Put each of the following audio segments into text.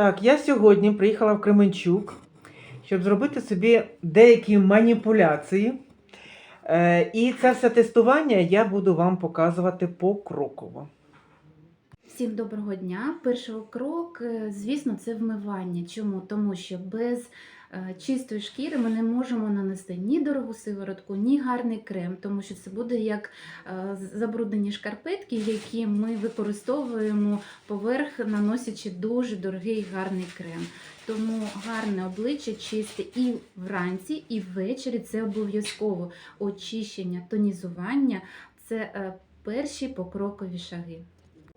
Так, я сьогодні приїхала в Кременчук, щоб зробити собі деякі маніпуляції. Е, і це все тестування я буду вам показувати покроково. Всім доброго дня. Перший крок, е, звісно, це вмивання. Чому? Тому що без е, чистої шкіри ми не можемо нанести ні дорогу сиворотку, ні гарний крем, тому що це буде як е, забруднені шкарпетки, які ми використовуємо поверх, наносячи дуже дорогий гарний крем. Тому гарне обличчя чисте і вранці, і ввечері це обов'язково очищення, тонізування це перші покрокові шаги.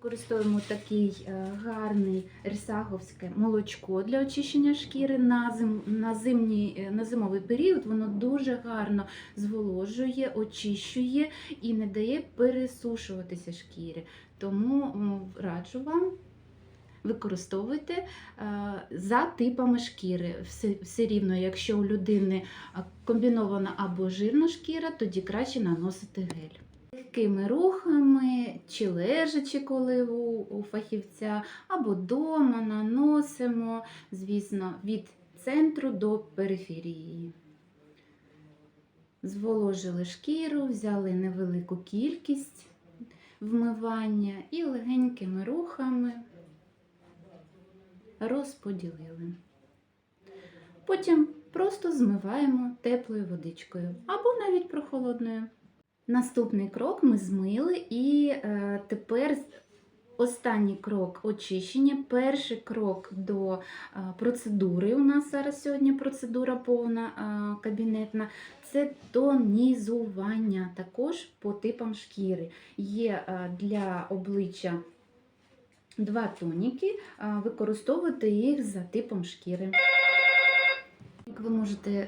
Використовуємо такий е, гарний ресаговське молочко для очищення шкіри на, зим, на, зимній, е, на зимовий період. Воно дуже гарно зволожує, очищує і не дає пересушуватися шкірі. Тому раджу вам. Використовуйте е, за типами шкіри. Все, все рівно, якщо у людини комбінована або жирна шкіра, тоді краще наносити гель легкими рухами, чи лежачи, коли у, фахівця, або дома наносимо, звісно, від центру до периферії. Зволожили шкіру, взяли невелику кількість вмивання і легенькими рухами розподілили. Потім просто змиваємо теплою водичкою або навіть прохолодною. Наступний крок ми змили, і е, тепер останній крок очищення. Перший крок до е, процедури. У нас зараз сьогодні процедура повна е, кабінетна. Це тонізування також по типам шкіри. Є для обличчя два тоніки, використовуйте їх за типом шкіри. Ви можете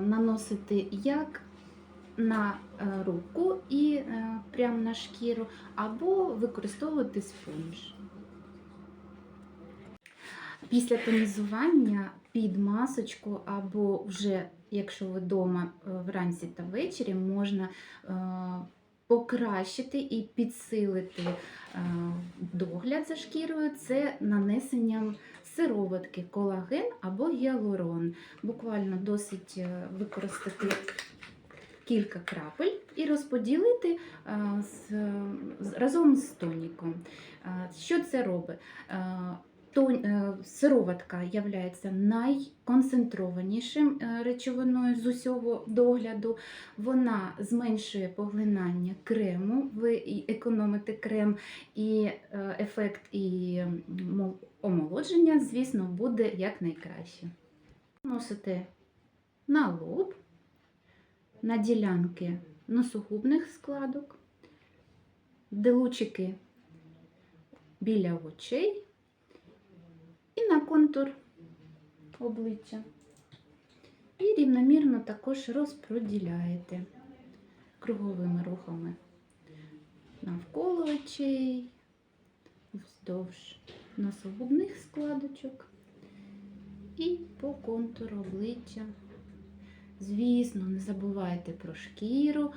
наносити як на е, руку і е, прямо на шкіру, або використовувати спонж. Після тонізування під масочку, або вже, якщо ви вдома е, вранці та ввечері, можна покращити і підсилити догляд за шкірою це нанесенням сироватки, колаген або гіалурон. Буквально досить використати кілька крапель і розподілити е, разом з тоніком. Е, Що це робить? Е, Сироватка є найконцентрованішим речовиною з усього догляду. Вона зменшує поглинання крему, ви економите крем, і ефект і омолодження, звісно, буде якнайкраще. Носите на лоб на ділянки носогубних складок, де лучики біля очей і на контур обличчя. І рівномірно також розподіляєте круговими рухами навколо очей, вздовж носогубних складочок і по контуру обличчя. Звісно, не забувайте про шкіру,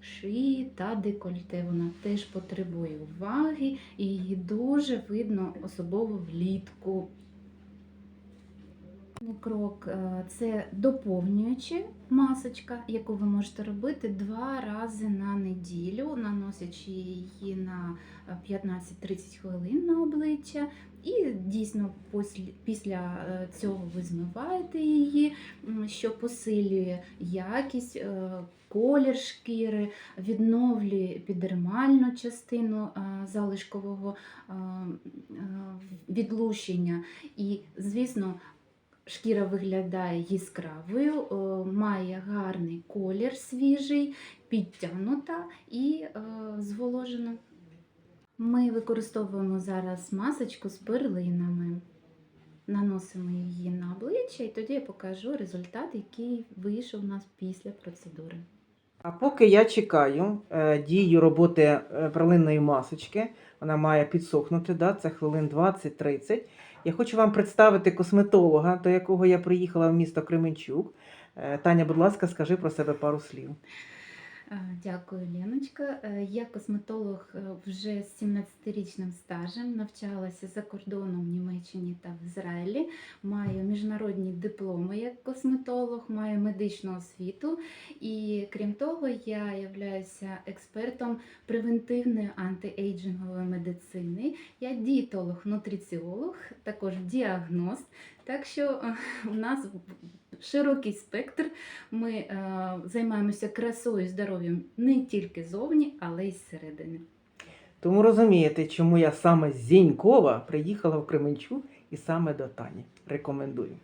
шиї та декольте. Вона теж потребує уваги і її дуже видно, особливо влітку. Крок е, це доповнююча масочка, яку ви можете робити два рази на неділю, наносячи її на е, 15-30 хвилин на обличчя. І дійсно після, е, цього ви змиваєте її, що посилює якість, е, колір шкіри, відновлює епідермальну частину е, залишкового відлущення. І, звісно, шкіра виглядає яскравою, має гарний колір свіжий, підтягнута і зволожена. Ми використовуємо зараз масочку з перлинами. Наносимо її на обличчя, і тоді я покажу результат, який вийшов у нас після процедури. А поки я чекаю е, дію роботи е, пралинної масочки, вона має підсохнути, да, це хвилин 20-30. Я хочу вам представити косметолога, до якого я приїхала в місто Кременчук. Е, Таня, будь ласка, скажи про себе пару слів. Е, Дякую, Леночка. Е, Я косметолог е, вже з 17-річним стажем, навчалася за кордоном в Німеччині та в Ізраїлі. Маю міжнародні дипломи як косметолог, маю медичну освіту. І крім того, я являюся експертом превентивної антиейджингової медицини. Я дієтолог, нутриціолог, також діагност. Так що у нас широкий спектр. Ми е, займаємося красою і здоров'ям не тільки зовні, але й зсередини. Тому розумієте, чому я саме з Зінькова приїхала в Кременчу і саме до Тані. Рекомендую.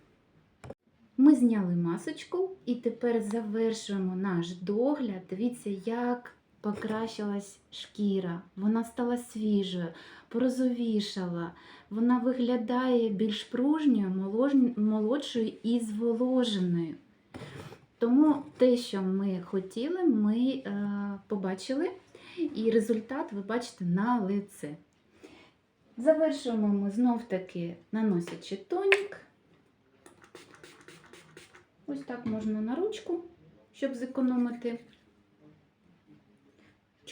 Ми зняли масочку і тепер завершуємо наш догляд. Дивіться, як покращилась шкіра. Вона стала свіжою, порозовішала. Вона виглядає більш пружньою, молодшою і зволоженою. Тому те, що ми хотіли, ми е, побачили, і результат ви бачите на лице. Завершуємо ми знов таки наносячи тонік. Ось так можна на ручку, щоб зекономити.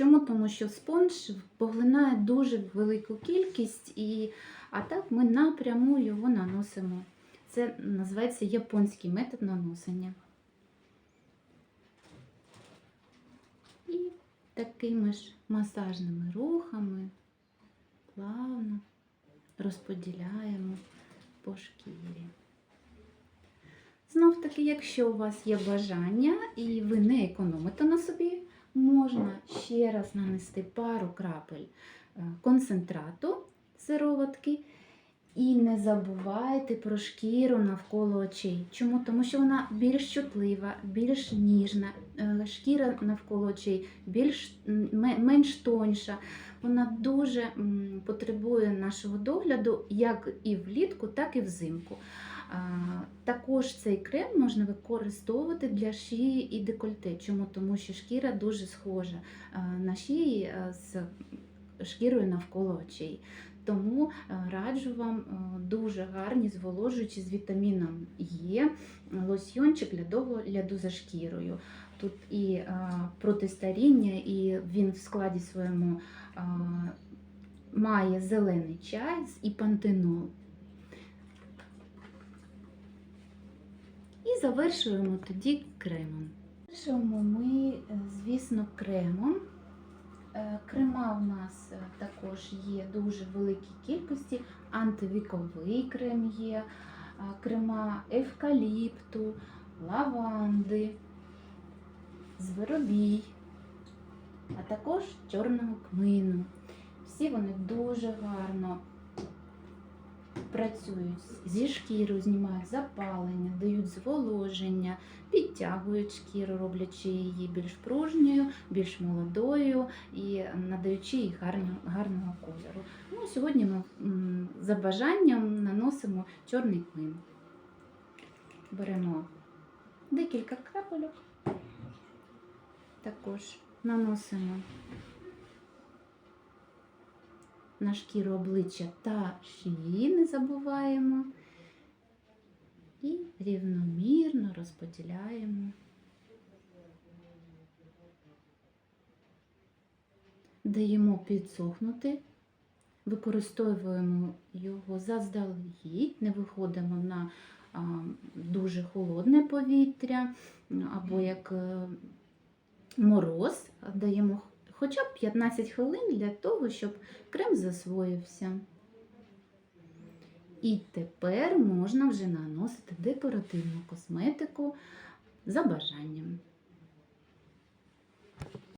Чому? Тому що спонж поглинає дуже велику кількість, і, а так ми напряму його наносимо. Це називається японський метод наносення. І такими ж масажними рухами плавно розподіляємо по шкірі. Знов таки, якщо у вас є бажання і ви не економите на собі, можна ще раз нанести пару крапель е, концентрату сироватки. І не забувайте про шкіру навколо очей. Чому? Тому що вона більш чутлива, більш ніжна, е, шкіра навколо очей більш менш тоньша. Вона дуже потребує нашого догляду як і влітку, так і взимку. Також цей крем можна використовувати для шиї і декольте. Чому? Тому що шкіра дуже схожа на шиї з шкірою навколо очей. Тому раджу вам дуже гарні зволожуючі з вітаміном Е лосьйончик для догляду за шкірою. Тут і протистаріння, і він в складі своєму має зелений чай і пантенол. І завершуємо тоді кремом. Завершуємо ми, е, звісно, кремом. Е, Крема у нас е, також є дуже великій кількості. Антивіковий крем є, крема евкаліпту, лаванди, зверобій, а також чорного кмину. Всі вони дуже гарно працюють зі шкірою, знімають запалення, дають зволоження, підтягують шкіру, роблячи її більш пружньою, більш молодою і надаючи їй гарно, гарного кольору. Ну, сьогодні ми за бажанням наносимо чорний кмин. Беремо декілька крапельок, також наносимо на шкіру обличчя та шиї, не забуваємо. І рівномірно розподіляємо. Даємо підсохнути, використовуємо його заздалегідь, не виходимо на дуже холодне повітря або як е, мороз, даємо хоча б 15 хвилин для того, щоб крем засвоївся. І тепер можна вже наносити декоративну косметику за бажанням.